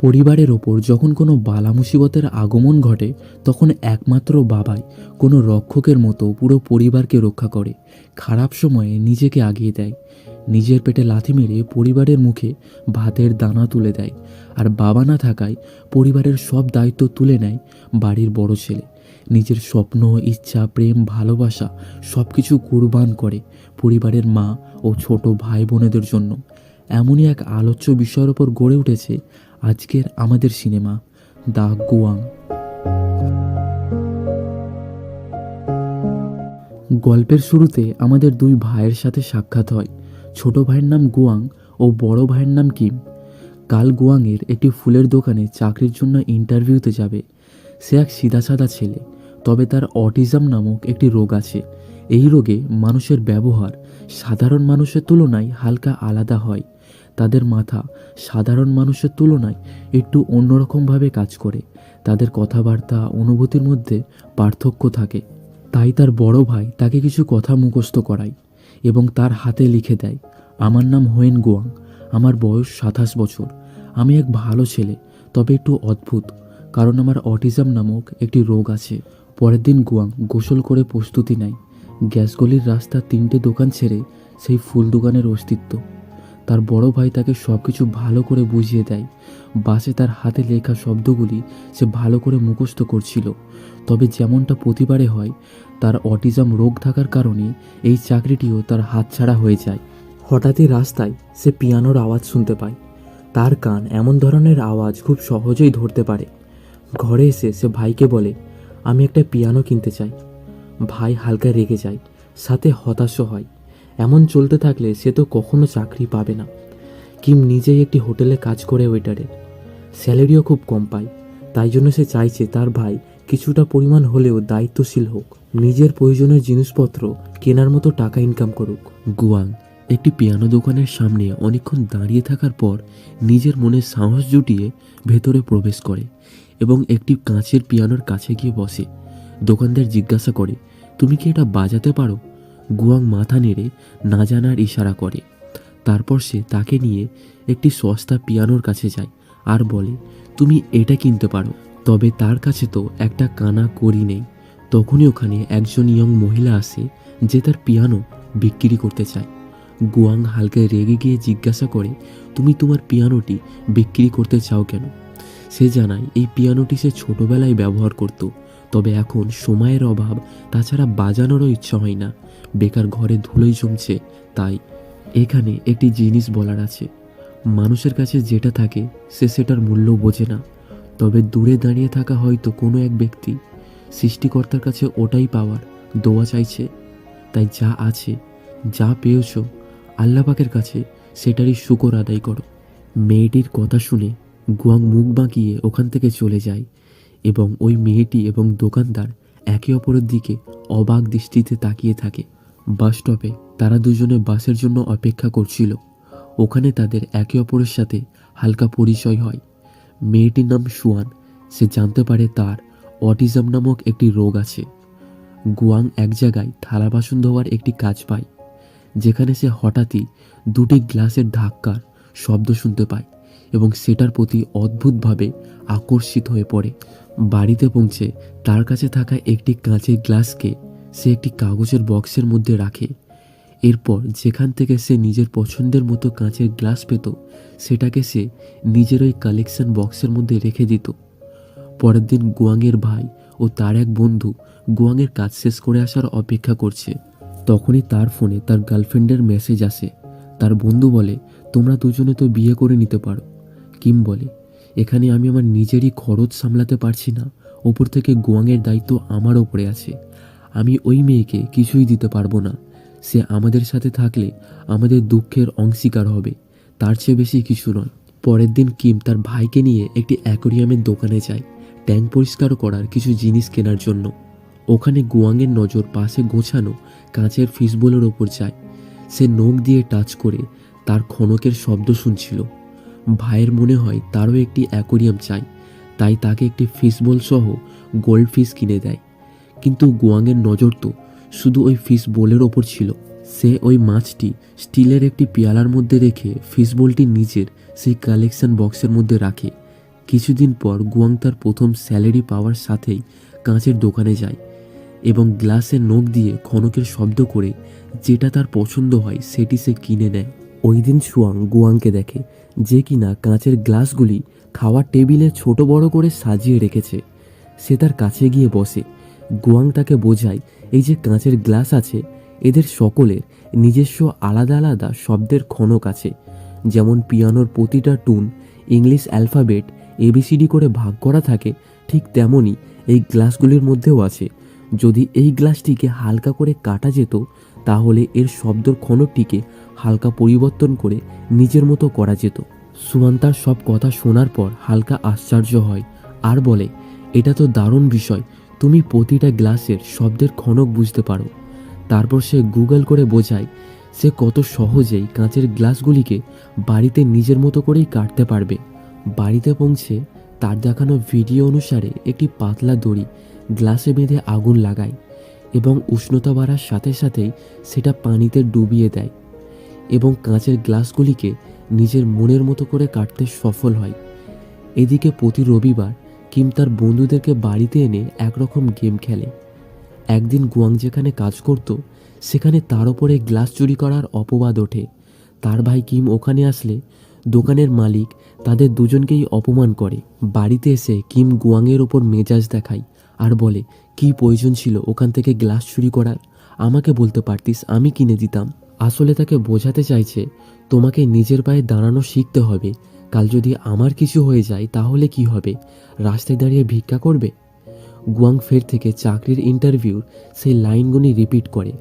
পরিবারের ওপর যখন কোনো বালা মুসিবতের আগমন ঘটে, তখন একমাত্র বাবাই কোনো রক্ষকের মতো পুরো পরিবারকে রক্ষা করে, খারাপ সময়ে নিজেকে আগিয়ে দেয়। নিজের পেটে লাথি মেরে পরিবারের মুখে ভাতের দানা তুলে দেয় আর বাবা না থাকায় পরিবারের সব দায়িত্ব তুলে নেয় বাড়ির বড় ছেলে। নিজের স্বপ্ন, ইচ্ছা, প্রেম, ভালোবাসা সব কিছু কুরবান করে পরিবারের মা ও ছোট ভাই বোনেদের জন্য। এমনই এক আলোচ্য বিষয়ের ওপর গড়ে উঠেছে আজকের আমাদের সিনেমা, দ্য গুয়াং। গল্পের শুরুতে আমাদের দুই ভাইয়ের সাথে সাক্ষাৎ হয়। ছোট ভাইয়ের নাম গুয়াং ও বড় ভাইয়ের নাম কিম। কাল গুয়াংয়ের একটি ফুলের দোকানে চাকরির জন্য ইন্টারভিউতে যাবে। সে এক সিধাসাদা ছেলে, তবে তার অটিজম নামক একটি রোগ আছে। এই রোগে মানুষের ব্যবহার সাধারণ মানুষের তুলনায় হালকা আলাদা হয়। তাদের মাথা সাধারণ মানুষের তুলনায় একটু অন্যরকমভাবে কাজ করে। তাদের কথাবার্তা, অনুভূতির মধ্যে পার্থক্য থাকে। তাই তার বড় ভাই তাকে কিছু কথা মুখস্থ করায় এবং তার হাতে লিখে দেয়, আমার নাম হোয়েন গোয়াং, আমার বয়স সাতাশ বছর, আমি এক ভালো ছেলে, তবে একটু অদ্ভুত, কারণ আমার অটিজম নামক একটি রোগ আছে। পরের দিন গুয়াং গোসল করে প্রস্তুতি নেয়। গ্যাসগলির রাস্তা তিনটে দোকান ছেড়ে সেই ফুল দোকানের অস্তিত্ব। তার বড় ভাই তাকে সব কিছু ভালো করে বুঝিয়ে দেয়। বাসে তার হাতে লেখা শব্দগুলি সে ভালো করে মুখস্থ করছিল। তবে যেমনটা প্রতিবারে হয়, তার অটিজম রোগ থাকার কারণে এই চাকরিটিও তার হাতছাড়া হয়ে যায়। হঠাৎই রাস্তায় সে পিয়ানোর আওয়াজ শুনতে পায়। তার কান এমন ধরনের আওয়াজ খুব সহজেই ধরতে পারে। ঘরে এসে সে ভাইকে বলে, আমি একটা পিয়ানো কিনতে চাই। ভাই হালকা রেগে যায়, সাথে হতাশও হয়। এমন চলতে থাকলে সে তো কখনো চাকরি পাবে না। কিম নিজেই একটি হোটেলে কাজ করে ওয়েটারে। স্যালারিও খুব কম পায়। তাই জন্য সে চাইছে তার ভাই কিছুটা পরিমাণ হলেও দায়িত্বশীল হোক। নিজের প্রয়োজনীয় জিনিসপত্র কেনার মতো টাকা ইনকাম করুক। গুয়াং, একটি পিয়ানো দোকানের সামনে অনেকক্ষণ দাঁড়িয়ে থাকার পর নিজের মনে সাহস জুটিয়ে ভেতরে প্রবেশ করে এবং একটি কাঁচের পিয়ানোর কাছে গিয়ে বসে। দোকানদার জিজ্ঞাসা করে, তুমি কি এটা বাজাতে পারো? গুয়াং মাথা নেড়ে না জানার ইশারা করে। তারপর সে তাকে নিয়ে একটি সস্তা পিয়ানোর কাছে যায় আর বলে, তুমি এটা কিনতে পারো। তবে তার কাছে তো একটা কানা করি নেই। তখনই ওখানে একজন ইয়ং মহিলা আসে যে তার পিয়ানো বিক্রি করতে চায়। গুয়াং হালকা রেগে গিয়ে জিজ্ঞাসা করে, তুমি তোমার পিয়ানোটি বিক্রি করতে চাও কেন? সে জানায়, এই পিয়ানোটি সে ছোটবেলায় ব্যবহার করত। তবে এখন সময়ের অভাব, তাছাড়া বাজানোরও ইচ্ছা হয় না। বেকার ঘরে ধুলোই জমছে, তাই এখানে একটি জিনিস বলার আছে। মানুষের কাছে যেটা থাকে, সে সেটার মূল্য বোঝে না। তবে দূরে দাঁড়িয়ে থাকা হয়তো কোনো এক ব্যক্তি সৃষ্টিকর্তার কাছে ওটাই পাওয়ার, দোয়া চাইছে। তাই যা আছে, যা পেয়েছ আল্লাপাকের কাছে সেটারই শুকর আদায় করো। মেয়েটির কথা শুনে গুয়াং মুখ বাঁকিয়ে ওখান থেকে চলে যায়। এবং ওই মেয়েটি এবং দোকানদার একে অপরের দিকে অবাক দৃষ্টিতে তাকিয়ে থাকে। বাস স্টপে তারা দুজনে বাসের জন্য অপেক্ষা করছিল। ওখানে তাদের একে অপরের সাথে হালকা পরিচয় হয়। মেয়েটির নাম সুয়ান। সে জানতে পারে তার অটিজম নামক একটি রোগ আছে। গুয়াং এক জায়গায় থালা বাসন ধোয়ার একটি কাজ পায়, যেখানে সে হঠাৎই দুটি গ্লাসের ধাক্কার শব্দ শুনতে পায়। এবং সেটার প্রতি অদ্ভুতভাবে আকর্ষিত হয়ে পড়ে। বাড়িতে পৌঁছে তার কাছে থাকা একটি কাঁচের গ্লাসকে সে একটি কাগজের বক্সের মধ্যে রাখে। এরপর যেখান থেকে সে নিজের পছন্দের মতো কাঁচের গ্লাস পেত, সেটাকে সে নিজের ওই কালেকশন বক্সের মধ্যে রেখে দিত। পরের দিন গুয়াংয়ের ভাই ও তার এক বন্ধু গুয়াংয়ের কাজ শেষ করে আসার অপেক্ষা করছে। তখনই তার ফোনে তার গার্লফ্রেন্ডের মেসেজ আসে। তার বন্ধু বলে, তোমরা দুজনে তো বিয়ে করে নিতে পারো। কিম বলে, এখানে আমি আমার নিজেরই খরচ সামলাতে পারছি না। ওপর থেকে গোয়াংয়ের দায়িত্ব আমার ওপরে আছে। আমি ওই মেয়েকে কিছুই দিতে পারব না। সে আমাদের সাথে থাকলে আমাদের দুঃখের অংশীকার হবে। তার চেয়ে বেশি কিছু নয়। পরের দিন কিম তার ভাইকে নিয়ে একটি অ্যাকোরিয়ামের দোকানে যায়, ট্যাঙ্ক পরিষ্কার করার কিছু জিনিস কেনার জন্য। ওখানে গুয়াংয়ের নজর পাশে গোছানো কাঁচের ফিসবোলের ওপর যায়। সে নখ দিয়ে টাচ করে তার খনকের শব্দ শুনছিল। ভাইয়ের মনে হয় তারও একটি অ্যাকোরিয়াম চাই। তাই তাকে একটি ফিসবোল সহ গোল্ড ফিশ কিনে দেয়। কিন্তু গুয়াংয়ের নজর তো শুধু ওই ফিশ বোলের ওপর ছিল। সে ওই মাছটি স্টিলের একটি পেয়ালার মধ্যে রেখে ফিশ বোলটি নিজের সেই কালেকশন বক্সের মধ্যে রাখে। কিছুদিন পর গুয়াং তার প্রথম স্যালারি পাওয়ার সাথেই কাঁচের দোকানে যায় এবং গ্লাসে নখ দিয়ে খনকের শব্দ করে যেটা তার পছন্দ হয় সেটি সে কিনে নেয়। ওই দিন সুয়াং গুয়াংকে দেখে যে কিনা কাঁচের গ্লাসগুলি খাওয়ার টেবিলে ছোট বড় করে সাজিয়ে রেখেছে। সে তার কাছে গিয়ে বসে। গুয়াং তাকে বোঝায়, এই যে কাঁচের গ্লাস আছে, এদের সকলের নিজস্ব আলাদা আলাদা শব্দের ক্ষণক আছে। যেমন পিয়ানোর প্রতিটা টুন, ইংলিশ অ্যালফাবেট, এবিসিডি করে ভাগ করা থাকে, ঠিক তেমনই এই গ্লাসগুলির মধ্যেও আছে। যদি এই গ্লাসটিকে হালকা করে কাটা যেত তাহলে এর শব্দর খনকটিকে হালকা পরিবর্তন করে নিজের মতো করা যেত। সুমান তার সব কথা শোনার পর হালকা আশ্চর্য হয় আর বলে, এটা তো দারুণ বিষয়, তুমি প্রতিটা গ্লাসের শব্দের ক্ষণক বুঝতে পারো। তারপর সে গুগল করে বোঝায়, সে কত সহজেই কাঁচের গ্লাসগুলিকে বাড়িতে নিজের মতো করেই কাটতে পারবে। বাড়িতে পৌঁছে তার দেখানো ভিডিও অনুসারে একটি পাতলা দড়ি গ্লাসে বেঁধে আগুন লাগায়। এবং উষ্ণতা বাড়ার সাথে সাথেই সেটা পানিতে ডুবিয়ে দেয় এবং কাঁচের গ্লাসগুলিকে নিজের মনের মতো করে কাটতে সফল হয়। এদিকে প্রতি রবিবার কিম তার বন্ধুদেরকে বাড়িতে এনে একরকম গেম খেলে। একদিন গুয়াং যেখানে কাজ করত, সেখানে তার ওপরে গ্লাস চুরি করার অপবাদ ওঠে। তার ভাই কিম ওখানে আসলে দোকানের মালিক তাদের দুজনকেই অপমান করে। বাড়িতে এসে কিম গুয়াংয়ের ওপর মেজাজ দেখায়। আর বলে, কি প্রয়োজন ছিল ওখান থেকে গ্লাস চুরি করার? আমাকে বলতে পারতিস, আমি কিনে দিতাম। আসলে তাকে বোঝাতে চাইছে, তোমাকে নিজের পায়ে দাঁড়ানো শিখতে হবে। কাল যদি আমার কিছু হয়ে যায়, তাহলে কি হবে? রাস্তায় দাঁড়িয়ে ভিক্ষা করবে? গুয়াং ফের থেকে চাকরির ইন্টারভিউর সেই লাইনগুলি রিপিট করে।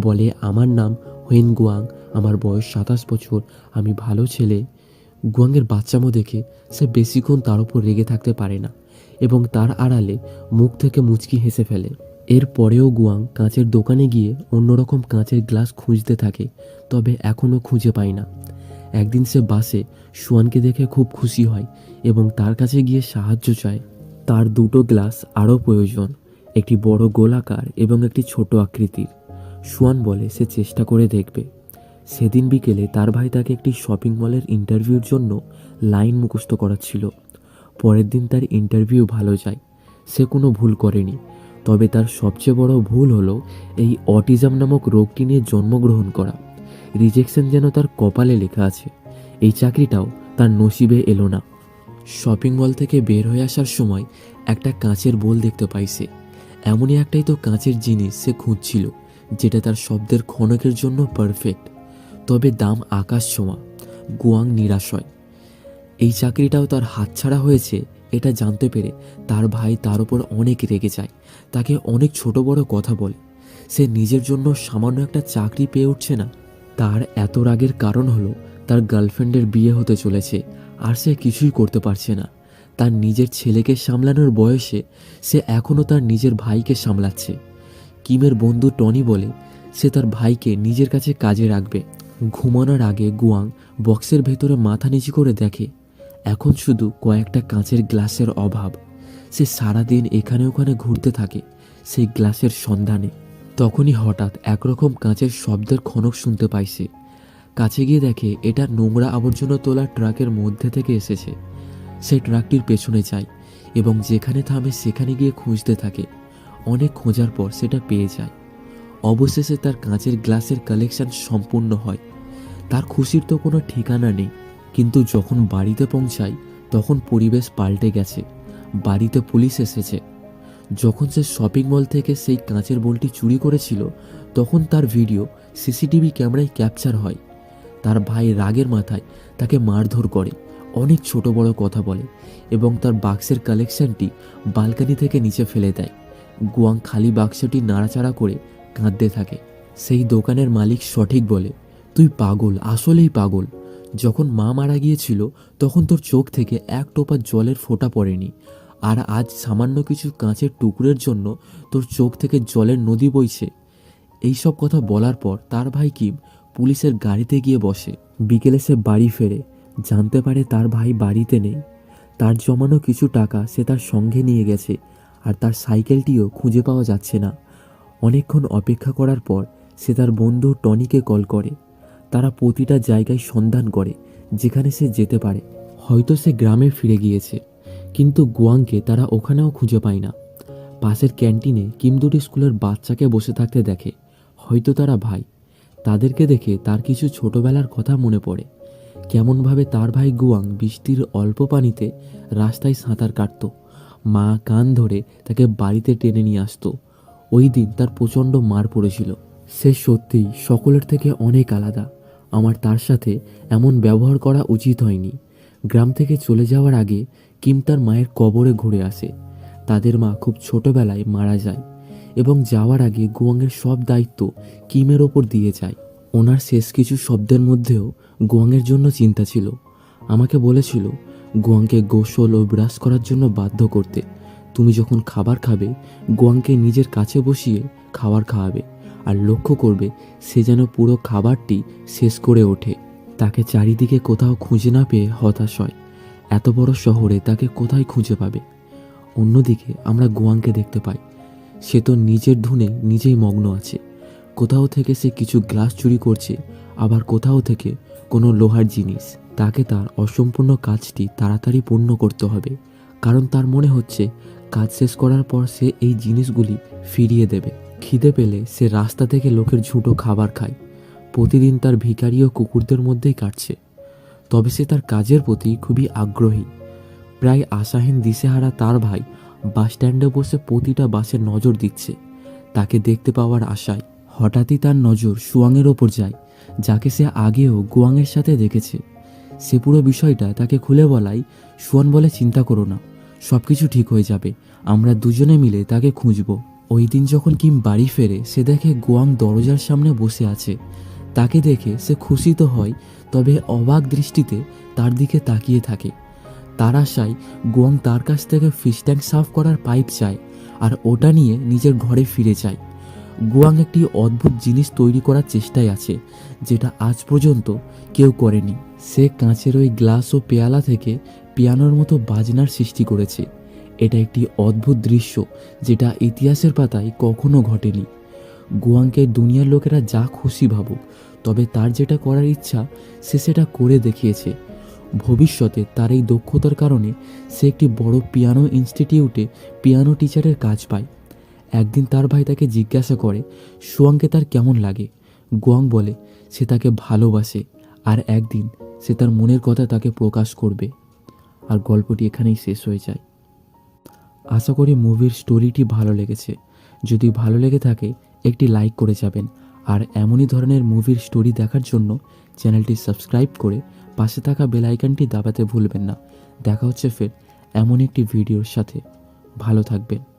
বলে, আমার নাম হোয়েন গুয়াং, আমার বয়স সাতাশ বছর, আমি ভালো ছেলে। গুয়াংয়ের বাচ্চামো দেখে সে বেশিক্ষণ তার উপর রেগে থাকতে পারে না। এবং তার আড়ালে মুখ থেকে মুচকি হেসে ফেলে। এর পরেও গুয়াং কাঁচের দোকানে গিয়ে অন্যরকম কাঁচের গ্লাস খুঁজতে থাকে, তবে এখনও খুঁজে পায় না। একদিন সে বাসে সুয়ানকে দেখে খুব খুশি হয় এবং তার কাছে গিয়ে সাহায্য চায়। তার দুটো গ্লাস আরও প্রয়োজন, একটি বড় গোলাকার এবং একটি ছোট আকৃতির। সুয়ান বলে সে চেষ্টা করে দেখবে। সেদিন বিকেলে তার ভাই তাকে একটি শপিং মলের ইন্টারভিউর জন্য লাইন মুখস্থ করাচ্ছিল। পরের দিন তার ইন্টারভিউ ভালো যায়। সে কোনো ভুল করেনি। তবে তার সবচেয়ে বড় ভুল হলো এই অটিজম নামক রোগটি নিয়ে জন্মগ্রহণ করা। রিজেকশন যেন তার কপালে লেখা আছে। এই চাকরিটাও তার নসিবে এলো না। শপিং মল থেকে বের হয়ে আসার সময় একটা কাঁচের বোল দেখতে পাইছে এমনই একটাই তো কাঁচের জিনিস সে খুঁজছিল, যেটা তার শব্দের খনকের জন্য পারফেক্ট তবে দাম আকাশ ছোঁয়া, গুয়াং নিরাশ হয়। এই চাকরিটাও তার হাতছাড়া হয়েছে, এটা জানতে পেরে তার ভাই তার উপর অনেক রেগে যায়, তাকে অনেক ছোট বড় কথা বলে। সে নিজের জন্য সামান্য একটা চাকরি পেয়ে উঠছে না। তার এত রাগের কারণ হলো তার গার্লফ্রেন্ডের বিয়ে হতে চলেছে, আর সে কিছুই করতে পারছে না। তার নিজের ছেলেকে সামলানোর বয়সে সে এখনও তার নিজের ভাইকে সামলাচ্ছে। কিমের বন্ধু টনি বলে, সে তার ভাইকে নিজের কাছে কাজে রাখবে। ঘুমানোর আগে গুয়াং বক্সের ভেতরে মাথা নিচু করে দেখে এখন শুধু কয়েকটা কাঁচের গ্লাসের অভাব। সে সারাদিন এখানে ওখানে ঘুরতে থাকে, সেই গ্লাসের সন্ধানে। তখনই হঠাৎ একরকম কাঁচের শব্দের খনক শুনতে পাইছে কাছে গিয়ে দেখে এটা নোংরা আবর্জনা তোলা ট্রাকের মধ্যে থেকে এসেছে। সেই ট্রাকটির পেছনে যায় এবং যেখানে থামে সেখানে গিয়ে খুঁজতে থাকে। অনেক খোঁজার পর সেটা পেয়ে যায়। অবশেষে তার কাঁচের গ্লাসের কালেকশন সম্পূর্ণ হয়। তার খুশির তো কোনো ঠিকানা নেই। কিন্তু যখন বাড়িতে পৌঁছায় তখন পরিবেশ পাল্টে গেছে। বাড়িতে পুলিশ এসেছে। যখন সে শপিং মল থেকে সেই কাঁচের বলটি চুরি করেছিল, তখন তার ভিডিও, সিসিটিভি ক্যামেরায় ক্যাপচার হয়। তার ভাই রাগের মাথায় তাকে মারধর করে, অনেক ছোট বড় কথা বলে এবং তার বাক্সের কালেকশনটি বালকানি থেকে নিচে ফেলে দেয়। গুয়াং খালি বাক্সটি নাড়াচাড়া করে কাঁদতে থাকে। সেই দোকানের মালিক সঠিক বলে, তুই পাগল, আসলেই পাগল। যখন মা মারা গিয়েছিল, তখন তোর চোখ থেকে এক টোপা জলের ফোঁটা পড়েনি। আর আজ সামান্য কিছু কাঁচের টুকরের জন্য তোর চোখ থেকে জলের নদী বইছে। এইসব কথা বলার পর তার ভাই কিম পুলিশের গাড়িতে গিয়ে বসে। বিকেলে সে বাড়ি ফেরে। জানতে পারে তার ভাই বাড়িতে নেই। তার জমানো কিছু টাকা সে তার সঙ্গে নিয়ে গেছে, আর তার সাইকেলটিও খুঁজে পাওয়া যাচ্ছে না। অনেকক্ষণ অপেক্ষা করার পর সে তার বন্ধু টনিকে কল করে। তারা প্রতিটা জায়গায় সন্ধান করে, যেখানে সে যেতে পারে। হয়তো সে গ্রামে ফিরে গিয়েছে, কিন্তু গুয়াংকে তারা ওখানেও খুঁজে পায় না। পাশের ক্যান্টিনে কিম দুটি স্কুলের বাচ্চাকে বসে থাকতে দেখে, হয়তো তারা ভাই। তাদেরকে দেখে তার কিছু ছোটবেলার কথা মনে পড়ে। কেমনভাবে তার ভাই গুয়াং বৃষ্টির অল্প পানিতে রাস্তায় সাঁতার কাটত। মা কান ধরে তাকে বাড়িতে টেনে নিয়ে আসতো। ওই দিন তার প্রচণ্ড মার পড়েছিল। সে সত্যিই সকলের থেকে অনেক আলাদা। আমার তার সাথে এমন ব্যবহার করা উচিত হয়নি। গ্রাম থেকে চলে যাওয়ার আগে কিম তার মায়ের কবরে ঘুরে আসে। তাদের মা খুব ছোটবেলায় মারা যায় এবং যাওয়ার আগে গুয়াংয়ের সব দায়িত্ব কিমের ওপর দিয়ে যায়। ওনার শেষ কিছু শব্দের মধ্যেও গুয়াংয়ের জন্য চিন্তা ছিল। আমাকে বলেছিল, গুয়াংকে গোসল ও ব্রাশ করার জন্য বাধ্য করতে। তুমি যখন খাবার খাবে, গুয়াংকে নিজের কাছে বসিয়ে খাবার খাওয়াবে। আর লক্ষ্য করবে সে যেন পুরো খাবারটি শেষ করে ওঠে। তাকে চারিদিকে কোথাও খুঁজে না পেয়ে হতাশ হয়। এত বড় শহরে তাকে কোথায় খুঁজে পাবে? অন্যদিকে আমরা গুয়াংকে দেখতে পাই। সে তো নিজের ধুনে নিজেই মগ্ন আছে। কোথাও থেকে সে কিছু গ্লাস চুরি করছে, আবার কোথাও থেকে কোনো লোহার জিনিস। তাকে তার অসম্পূর্ণ কাজটি তাড়াতাড়ি পূর্ণ করতে হবে। কারণ তার মনে হচ্ছে, কাজ শেষ করার পর সে এই জিনিসগুলি ফিরিয়ে দেবে। খিদে পেলে সে রাস্তা থেকে লোকের ঝুঁটো খাবার খায়। প্রতিদিন তার ভিখারি ও কুকুরদের মধ্যেই কাটছে। তবে সে তার কাজের প্রতি খুবই আগ্রহী। প্রায় আশাহীন দিশেহারা তার ভাই বাস স্ট্যান্ডে বসে প্রতিটা বাসে নজর দিচ্ছে। তাকে দেখতে পাওয়ার আশায় হঠাৎই তার নজর সুয়াংয়ের ওপর যায়, যাকে সে আগেও গুয়াংয়ের সাথে দেখেছে। সে পুরো বিষয়টা তাকে খুলে বলাই সুয়ান বলে চিন্তা করো না সব কিছু ঠিক হয়ে যাবে। আমরা দুজনে মিলে তাকে খুঁজব। ওই দিন যখন কিম বাড়ি ফেরে, সে দেখে গোয়াং দরজার সামনে বসে আছে। তাকে দেখে সে খুশি তো হয়, তবে অবাক দৃষ্টিতে তার দিকে তাকিয়ে থাকে। তার আশায় গোয়াং তার কাছ থেকে ফিশ ট্যাঙ্ক সাফ করার পাইপ চায় আর ওটা নিয়ে নিজের ঘরে ফিরে যায়। গোয়াং একটি অদ্ভুত জিনিস তৈরি করার চেষ্টায় আছে, যেটা আজ পর্যন্ত কেউ করেনি। সে কাঁচের ওই গ্লাস ও পেয়ালা থেকে পিয়ানোর মতো বাজনার সৃষ্টি করেছে। এটা একটি অদ্ভুত দৃশ্য যেটা ইতিহাসের পাতায় কখনো ঘটেনি। গুয়াংকে দুনিয়ার লোকেরা যা খুশি ভাবুক, তবে তার যেটা করার ইচ্ছা, সে সেটা করে দেখিয়েছে। ভবিষ্যতে তার এই দক্ষতার কারণে সে একটি বড় পিয়ানো ইনস্টিটিউটে পিয়ানো টিচারের কাজ পায়। একদিন তার ভাই তাকে জিজ্ঞাসা করে, সুয়াংকে তার কেমন লাগে? গুয়াং বলে, সে তাকে ভালোবাসে আর একদিন সে তার মনের কথা তাকে প্রকাশ করবে। আর গল্পটি এখানেই শেষ হয়ে যায়। আশা করি মুভির স্টোরিটি ভালো লেগেছে। যদি ভালো লেগে থাকে, একটি লাইক করে যাবেন। আর এমনই ধরনের মুভির স্টোরি দেখার জন্য চ্যানেলটি সাবস্ক্রাইব করে পাশে থাকা বেলাইকানটি দাবাতে ভুলবেন না। দেখা হচ্ছে ফের এমন একটি ভিডিওর সাথে। ভালো থাকবেন।